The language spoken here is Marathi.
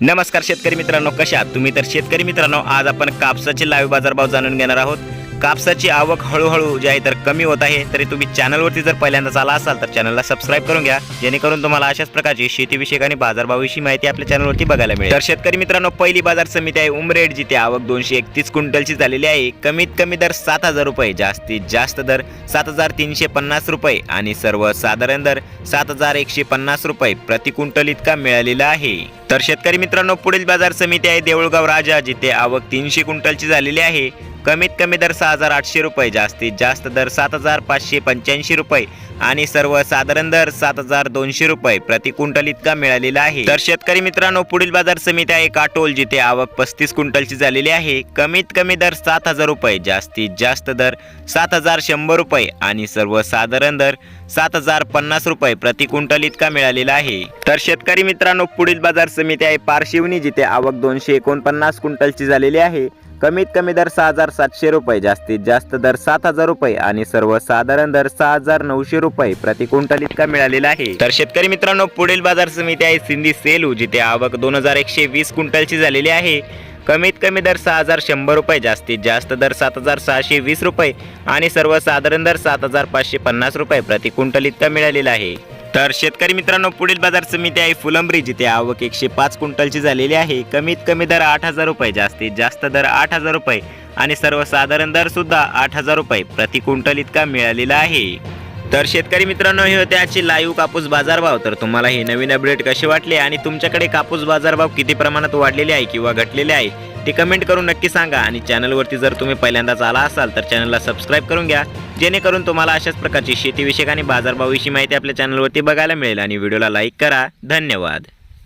नमस्कार शेतकरी मित्रांनो कशा तुम्ही तर शेतकरी मित्रांनो आज आपण कापसाचे लाईव्ह बाजारभाव जाणून घेणार आहोत. कापसाची आवक हळूहळू जी आहे तर कमी होत आहे. तरी तुम्ही चॅनलवरती जर पहिल्यांदाच आला असाल तर चॅनलला सबस्क्राईब करून घ्या. जेणेकरून तुम्हाला अशाच प्रकारची शेतीविषयक आणि बाजारभावाविषयी माहिती आपल्या चॅनलवरती बघायला मिळेल. तर शेतकरी मित्रांनो पहिली बाजार समिती आहे उमरेड जिथे आवक दोनशे एकतीस क्विंटलची झालेली आहे. कमीत कमी दर सात हजार रुपये जास्तीत जास्त दर सात हजार तीनशे पन्नास रुपये आणि सर्वसाधारण दर सात हजार एकशे पन्नास रुपये प्रति क्विंटल इतका मिळालेला आहे. तर शेतकरी मित्रांनो पुढील बाजार समिती आहे देऊळगाव राजा जिथे आवक तीनशे क्विंटलची झालेली आहे. कमीत कमी दर सहा हजार आठशे रुपये जास्तीत जास्त दर सात हजार पाचशे पंच्याऐंशी रुपये आणि सर्वसाधारण दर सात हजार दोनशे रुपये प्रति क्विंटल इतका मिळालेला आहे. तर शेतकरी मित्रांनो पुढील बाजार समिती आहे काटोल जिथे आवक पस्तीस क्विंटलची झालेली आहे. कमीत कमी दर सात हजार रुपये जास्तीत जास्त दर सात हजार शंभर रुपये आणि सर्वसाधारण दर सात हजार पन्नास रुपये प्रति क्विंटल इतका मिळालेला आहे. तर शेतकरी मित्रांनो पुढील बाजार समिती आहे पारशिवनी जिथे आवक दोनशे एकोणपन्नास क्विंटलची झालेली आहे. कमीत कमी दर सहा हजार सातशे रुपये जास्तीत जास्त दर सात हजार रुपये आणि सर्वसाधारण दर सहा हजार नऊशे रुपये प्रति क्विंटल इतका मिळालेला आहे. तर शेतकरी मित्रांनो पुढील बाजार समिती आहे सिंधी सेलू जिथे आवक दोन हजार एकशे वीस क्विंटलची झालेली आहे. कमीत कमी दर सहा हजार शंभर रुपये जास्तीत जास्त दर सात हजार सहाशे वीस रुपये आणि सर्वसाधारण दर सात हजार पाचशे पन्नास रुपये प्रति क्विंटल इतका मिळालेला आहे. तर शेतकरी मित्रांनो पुढील बाजार समिती आहे फुलंब्री जिथे आवक एकशे पाच क्विंटलची झालेली आहे. कमीत कमी दर आठ हजार रुपये जास्तीत जास्त दर आठ हजार रुपये आणि सर्वसाधारण दर सुद्धा आठ हजार रुपये प्रति क्विंटल इतका मिळालेला आहे. तर शेतकरी मित्रांनो हे होते आजची लाईव्ह कापूस बाजारभाव. तर तुम्हाला हे नवीन अपडेट कसे वाटले आणि तुमच्याकडे कापूस बाजारभाव किती प्रमाणात वाढलेले आहे किंवा घटलेले आहे ते कमेंट करून नक्की सांगा. आणि चॅनलवरती जर तुम्ही पहिल्यांदाच आला असाल तर चॅनलला सबस्क्राईब करून घ्या जेणेकरून तुम्हाला अशाच प्रकारची शेतीविषयक आणि बाजारभावाविषयी माहिती आपल्या चॅनलवरती बघायला मिळेल. आणि व्हिडिओला लाईक करा. धन्यवाद.